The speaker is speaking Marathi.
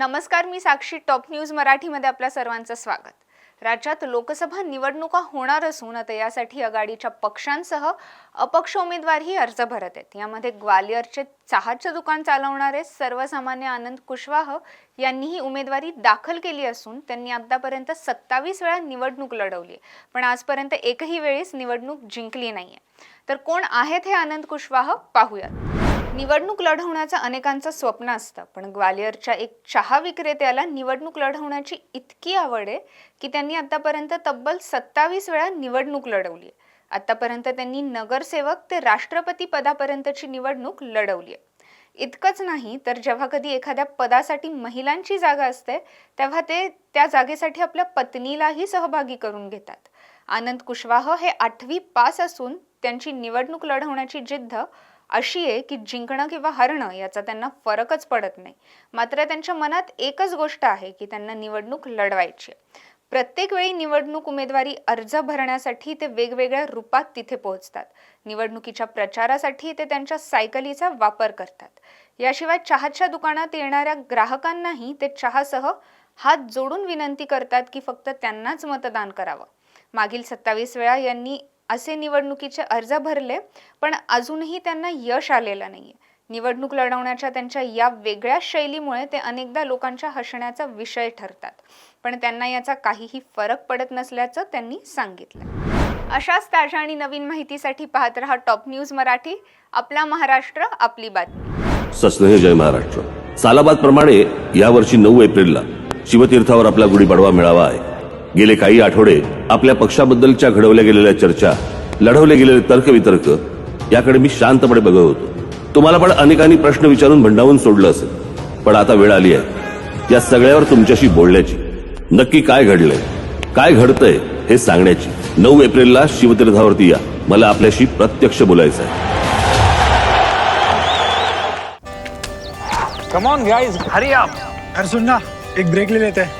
नमस्कार मी साक्षी टॉप न्यूज मराठीमध्ये आपल्या सर्वांचं स्वागत. राज्यात लोकसभा निवडणुका होणार असून आता यासाठी आघाडीच्या पक्षांसह अपक्ष उमेदवारही अर्ज भरत आहेत. यामध्ये ग्वालियरचे चहाचं दुकान चालवणारे सर्वसामान्य आनंद कुशवाह यांनीही उमेदवारी दाखल केली असून त्यांनी आतापर्यंत सत्तावीस वेळा निवडणूक लढवली आहे. पण आजपर्यंत एकही वेळेस निवडणूक जिंकली नाहीये. तर कोण आहेत हे आनंद कुशवाह? पाहूयात. निवडणूक लढवण्याचं अनेकांचं स्वप्न असतं. पण ग्वालियरच्या एक चहा विक्रेत्याला निवडणूक लढवण्याची इतकी आवड आहे की त्यांनी आतापर्यंत तब्बल सत्तावीस वेळा निवडणूक लढवली आहे. आतापर्यंत त्यांनी नगरसेवक ते राष्ट्रपती पदापर्यंतची निवडणूक लढवली आहे. इतकंच नाही तर जेव्हा कधी एखाद्या पदासाठी महिलांची जागा असते तेव्हा ते त्या जागेसाठी आपल्या पत्नीलाही सहभागी करून घेतात. आनंद कुशवाह हे आठवी पास असून त्यांची निवडणूक लढवण्याची जिद्द अशी आहे की जिंकणं किंवा हरणं याचा त्यांना फरकच पडत नाही. मात्र त्यांच्या मनात एकच गोष्ट आहे की त्यांना निवडणूक लढवायची आहे. प्रत्येक वेळी निवडणूक उमेदवारी अर्ज भरण्यासाठी ते वेगवेगळ्या रूपात तिथे पोहोचतात. निवडणुकीच्या प्रचारासाठी ते त्यांच्या सायकलीचा वापर करतात. याशिवाय चहाच्या दुकानात येणाऱ्या ग्राहकांनाही ते चहासह हात जोडून विनंती करतात की फक्त त्यांनाच मतदान करावं. मागील सत्तावीस वेळा यांनी असे निवडणुकीचे अर्ज भरले पण अजूनही त्यांना यश आलेलं नाहीये. निवडणूक लढवण्याच्या त्यांच्या या वेगळ्या शैलीमुळे ते अनेकदा लोकांच्या हसण्याचा विषय ठरतात. पण त्यांना याचा काहीही फरक पडत नसल्याचं त्यांनी सांगितलं. अशाच ताज्या आणि नवीन माहितीसाठी पाहत रहा टॉप न्यूज मराठी आपला महाराष्ट्र आपली बातमी. सस्नेह जय महाराष्ट्र. सालाबाद प्रमाणे यावर्षी नऊ एप्रिलला शिवतीर्थावर आपला गुढीपाडवा मिळावा आहे. गेले काही आठवडे आपल्या पक्षाबद्दलच्या घडवल्या गेलेल्या चर्चा लढवले गेलेले तर्कवितर्क याकडे मी शांतपणे बघत होतो. तुम्हाला पण अनेकांनी प्रश्न विचारून भंडावून सोडलं असेल. पण आता वेळ आली आहे. या सगळ्यावर तुमच्याशी बोलण्याची. नक्की काय घडलंय? काय घडतंय हे सांगण्याची. नऊ एप्रिलला शिवतीर्थावरती या. मला आपल्याशी प्रत्यक्ष बोलायचं आहे कम ऑन गाइस हरी आप. अरे सुन ना एक ब्रेक ले लेते हैं.